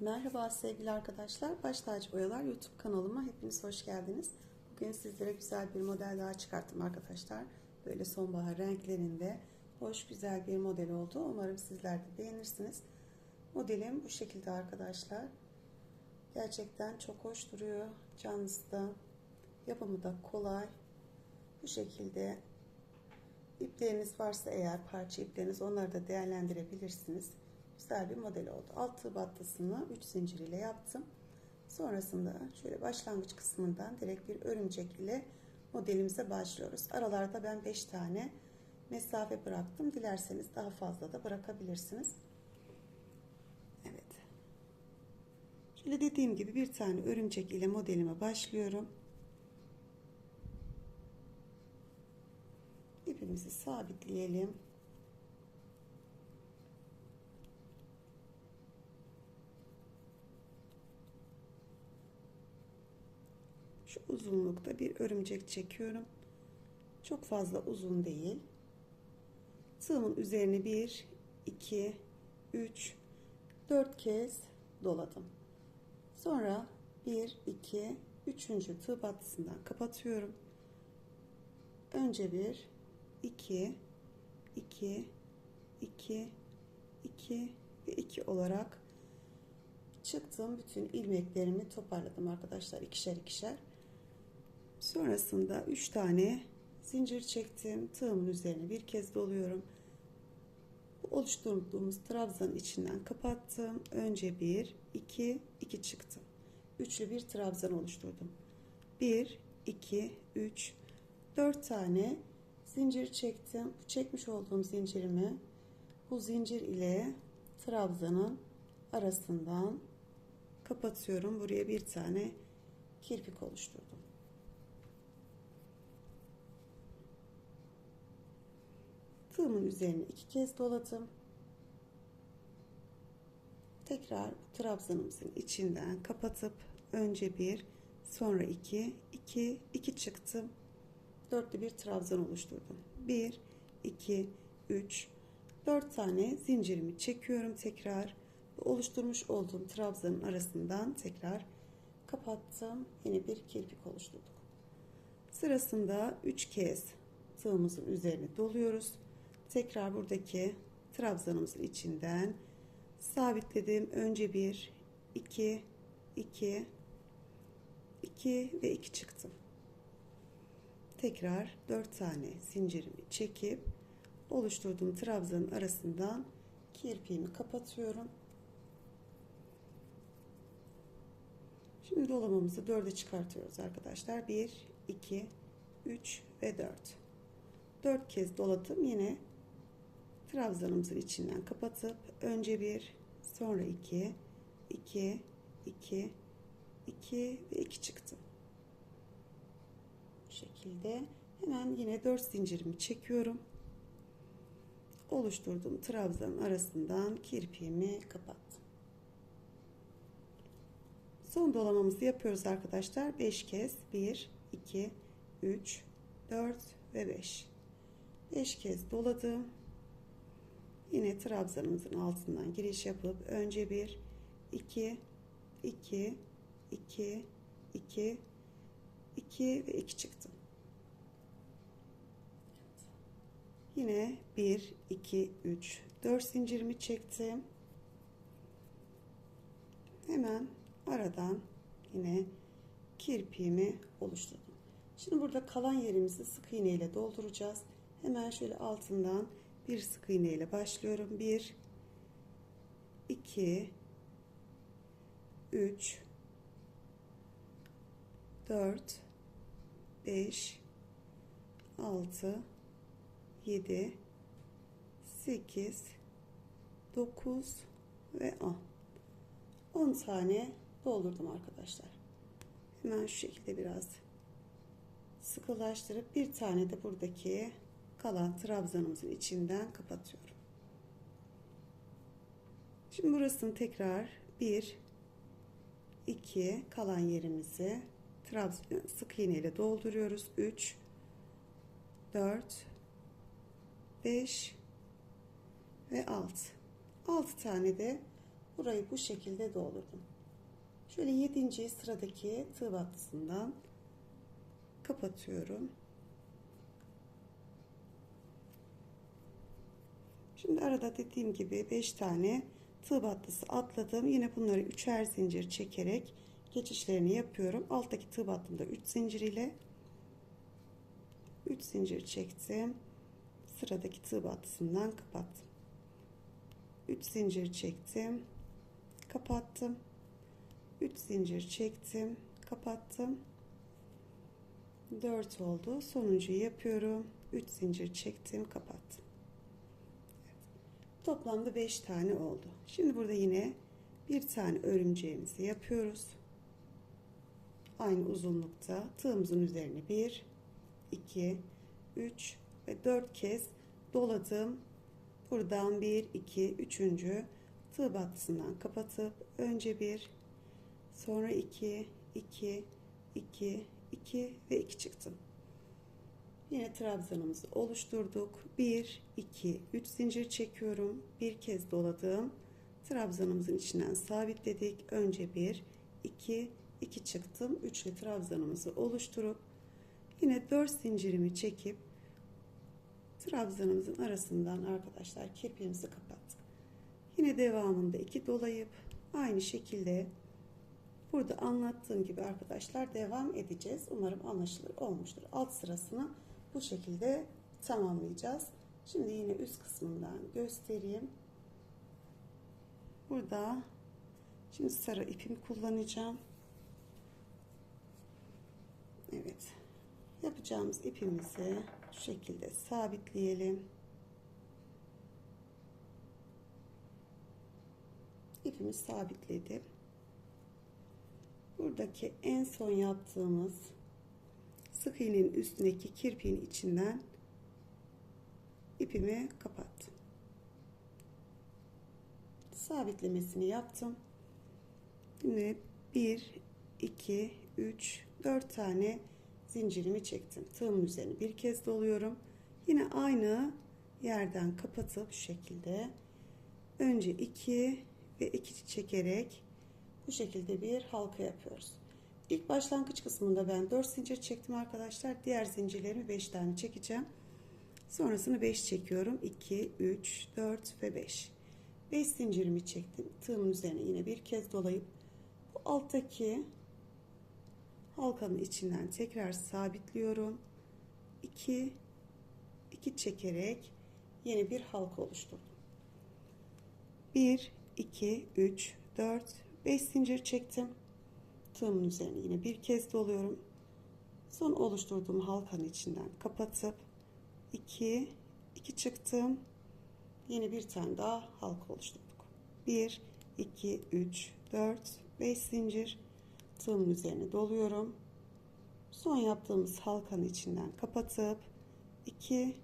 Merhaba sevgili arkadaşlar. Baş Tacı Boyalar YouTube kanalıma hepiniz hoş geldiniz. Bugün sizlere güzel bir model daha çıkarttım arkadaşlar. Böyle sonbahar renklerinde hoş güzel bir model oldu. Umarım sizler de beğenirsiniz. Modelim bu şekilde arkadaşlar. Gerçekten çok hoş duruyor. Canlısı da yapımı da kolay. Bu şekilde ipleriniz varsa eğer parça ipleriniz onları da değerlendirebilirsiniz güzel bir model oldu. Altı battısını 3 zincir ile yaptım. Sonrasında şöyle başlangıç kısmından direkt bir örümcek ile modelimize başlıyoruz. Aralarda ben 5 tane mesafe bıraktım. Dilerseniz daha fazla da bırakabilirsiniz. Evet. Şöyle dediğim gibi bir tane örümcek ile modelime başlıyorum. İpimizi sabitleyelim. Şu uzunlukta bir örümcek çekiyorum. Çok fazla uzun değil. Tığımın üzerine 1, 2, 3, 4 kez doladım. Sonra 1, 2, 3. tığ battısından kapatıyorum. Önce 1, 2, 2, 2, 2 ve 2 olarak çıktım. Bütün ilmeklerimi toparladım arkadaşlar ikişer ikişer. Sonrasında 3 tane zincir çektim. Tığımın üzerine bir kez doluyorum. Bu oluşturduğumuz trabzanın içinden kapattım. Önce 1, 2, 2 çıktım. Üçlü bir trabzan oluşturdum. 1, 2, 3, 4 tane zincir çektim. Bu çekmiş olduğum zincirimi bu zincir ile trabzanın arasından kapatıyorum. Buraya bir tane kirpik oluşturdum. Tığımın üzerine iki kez doladım. Tekrar trabzanımızın içinden kapatıp önce bir, sonra iki, iki, iki çıktım. Dörtlü bir trabzan oluşturdum. Bir, iki, üç, dört tane zincirimi çekiyorum tekrar. Bu oluşturmuş olduğum trabzanın arasından tekrar kapattım. Yine bir kirpik oluşturduk. Sırasında üç kez tığımızın üzerine doluyoruz tekrar buradaki trabzanımızın içinden sabitledim. Önce bir, iki, iki, iki ve iki çıktım. Tekrar dört tane zincirimi çekip oluşturduğum trabzanın arasından kirpiğimi kapatıyorum. Şimdi dolamamızı dörde çıkartıyoruz arkadaşlar. Bir, iki, üç ve dört. Dört kez doladım. Yine trabzanımızın içinden kapatıp önce bir sonra iki iki iki iki ve iki çıktım. Bu şekilde hemen yine dört zincirimi çekiyorum. Oluşturduğum trabzanın arasından kirpiğimi kapattım. Son dolamamızı yapıyoruz arkadaşlar. 5 kez 1 2 3 4 ve 5. 5 kez doladım. Yine trabzanımızın altından giriş yapıp önce bir, iki, iki, iki, iki, iki ve iki çıktım. Yine bir, iki, üç, dört zincirimi çektim. Hemen aradan yine kirpiğimi oluşturdum. Şimdi burada kalan yerimizi sık iğne ile dolduracağız. Hemen şöyle altından bir sık iğne ile başlıyorum. 1 2 3 4 5 6 7 8 9 ve 10 10 tane doldurdum arkadaşlar. Hemen şu şekilde biraz sıkılaştırıp bir tane de buradaki kalan trabzanımızın içinden kapatıyorum. Şimdi burasını tekrar 1 2 kalan yerimizi trabzan sık iğne ile dolduruyoruz. 3 4 5 ve 6 6 tane de burayı bu şekilde doldurdum. Şöyle 7. sıradaki tığ battısından kapatıyorum. Şimdi arada dediğim gibi 5 tane tığ battısı atladım. Yine bunları üçer zincir çekerek geçişlerini yapıyorum. Alttaki tığ battımda 3 zincir ile 3 zincir çektim. Sıradaki tığ battısından kapattım. 3 zincir çektim. Kapattım. 3 zincir çektim. Kapattım. 4 oldu. Sonuncuyu yapıyorum. 3 zincir çektim. Kapattım. Toplamda 5 tane oldu. Şimdi burada yine bir tane örümceğimizi yapıyoruz. Aynı uzunlukta tığımızın üzerine 1, 2, 3 ve 4 kez doladım. Buradan 1, 2, 3. tığ battısından kapatıp önce 1, sonra 2, 2, 2, 2 ve 2 çıktım. Yine trabzanımızı oluşturduk. 1, 2, 3 zincir çekiyorum. Bir kez doladım. Trabzanımızın içinden sabitledik. Önce 1, 2, 2 çıktım. Üçlü trabzanımızı oluşturup yine 4 zincirimi çekip trabzanımızın arasından arkadaşlar kirpiğimizi kapattık. Yine devamında 2 dolayıp aynı şekilde burada anlattığım gibi arkadaşlar devam edeceğiz. Umarım anlaşılır olmuştur. Alt sırasını bu şekilde tamamlayacağız. Şimdi yine üst kısmından göstereyim. Burada şimdi sarı ipimi kullanacağım. Evet. Yapacağımız ipimizi şu şekilde sabitleyelim. İpimi sabitledim. Buradaki en son yaptığımız sık iğnenin üstündeki kirpiğin içinden ipimi kapattım. Sabitlemesini yaptım. Şimdi 1 2 3 4 tane zincirimi çektim. Tığımın üzerine bir kez doluyorum. Yine aynı yerden kapatıp şu şekilde önce 2 ve 2 çekerek bu şekilde bir halka yapıyoruz. İlk başlangıç kısmında ben 4 zincir çektim arkadaşlar. Diğer zincirlerimi 5 tane çekeceğim. Sonrasını 5 çekiyorum. 2, 3, 4 ve 5. 5 zincirimi çektim. Tığımın üzerine yine bir kez dolayıp bu alttaki halkanın içinden tekrar sabitliyorum. 2 2 çekerek yeni bir halka oluşturdum. 1 2 3 4 5 zincir çektim tığımın üzerine yine bir kez doluyorum. Son oluşturduğum halkanın içinden kapatıp 2 2 çıktım. Yeni bir tane daha halka oluşturduk. 1 2 3 4 5 zincir tığımın üzerine doluyorum. Son yaptığımız halkanın içinden kapatıp 2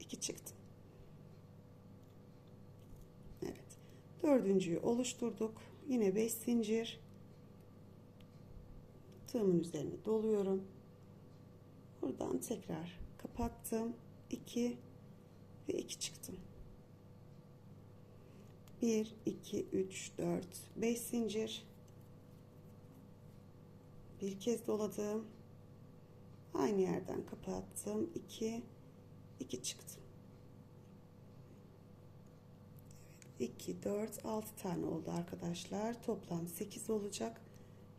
2 çıktım. Evet. Dördüncüyü oluşturduk. Yine 5 zincir tığımın üzerine doluyorum. Buradan tekrar kapattım. 2 ve 2 çıktım. 1 2 3 4 5 zincir. Bir kez doladım. Aynı yerden kapattım. 2 2 çıktım. 2 4 6 tane oldu arkadaşlar. Toplam 8 olacak.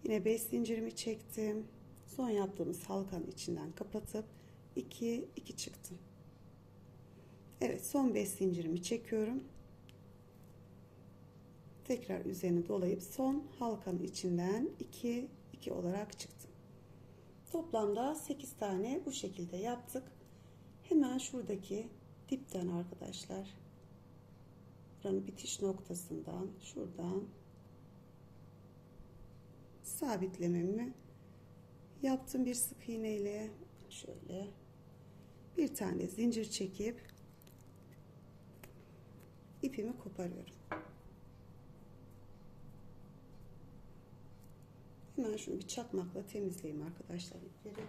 Yine 5 zincirimi çektim. Son yaptığımız halkanın içinden kapatıp 2 2 çıktım. Evet son 5 zincirimi çekiyorum. Tekrar üzerine dolayıp son halkanın içinden 2 2 olarak çıktım. Toplamda 8 tane bu şekilde yaptık. Hemen şuradaki dipten arkadaşlar buranın bitiş noktasından şuradan sabitlememi yaptım bir sık iğne ile şöyle bir tane zincir çekip ipimi koparıyorum. Hemen şunu bir çakmakla temizleyeyim arkadaşlar ipleri.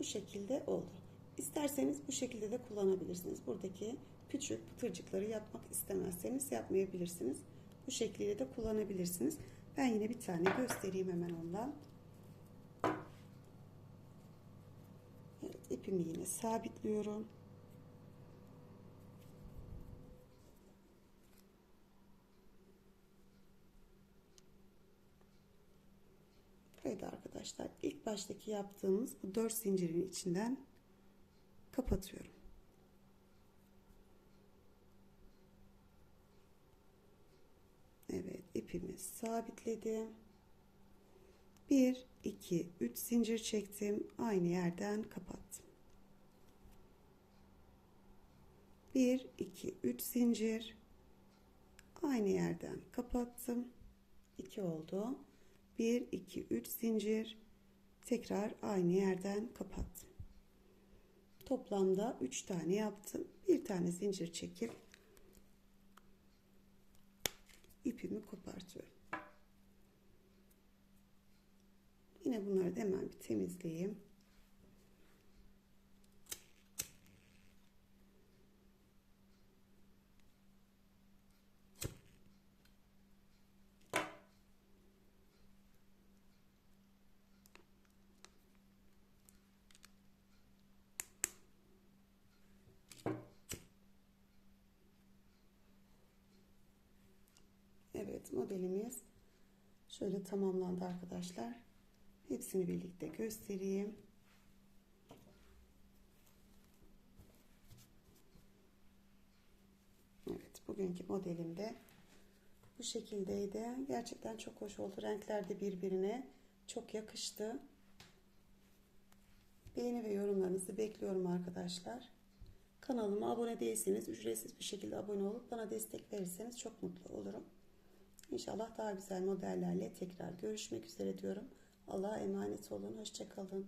Bu şekilde oldu. İsterseniz bu şekilde de kullanabilirsiniz. Buradaki küçük pıtırcıkları yapmak istemezseniz yapmayabilirsiniz. Bu şekliyle de kullanabilirsiniz. Ben yine bir tane göstereyim hemen ondan. Evet, ipimi yine sabitliyorum. Burayı da arkadaşlar ilk baştaki yaptığımız bu 4 zincirin içinden kapatıyorum. Evet ipimi sabitledim. 1 2 3 zincir çektim. Aynı yerden kapattım. 1 2 3 zincir aynı yerden kapattım. 2 oldu. 1 2 3 zincir tekrar aynı yerden kapattım. Toplamda 3 tane yaptım. Bir tane zincir çekip ipimi kopartıyorum. Yine bunları da hemen bir temizleyeyim. Evet modelimiz şöyle tamamlandı arkadaşlar. Hepsini birlikte göstereyim. Evet bugünkü modelimde bu şekildeydi. Gerçekten çok hoş oldu. Renkler de birbirine çok yakıştı. Beğeni ve yorumlarınızı bekliyorum arkadaşlar. Kanalıma abone değilseniz ücretsiz bir şekilde abone olup bana destek verirseniz çok mutlu olurum. İnşallah daha güzel modellerle tekrar görüşmek üzere diyorum. Allah'a emanet olun. Hoşçakalın.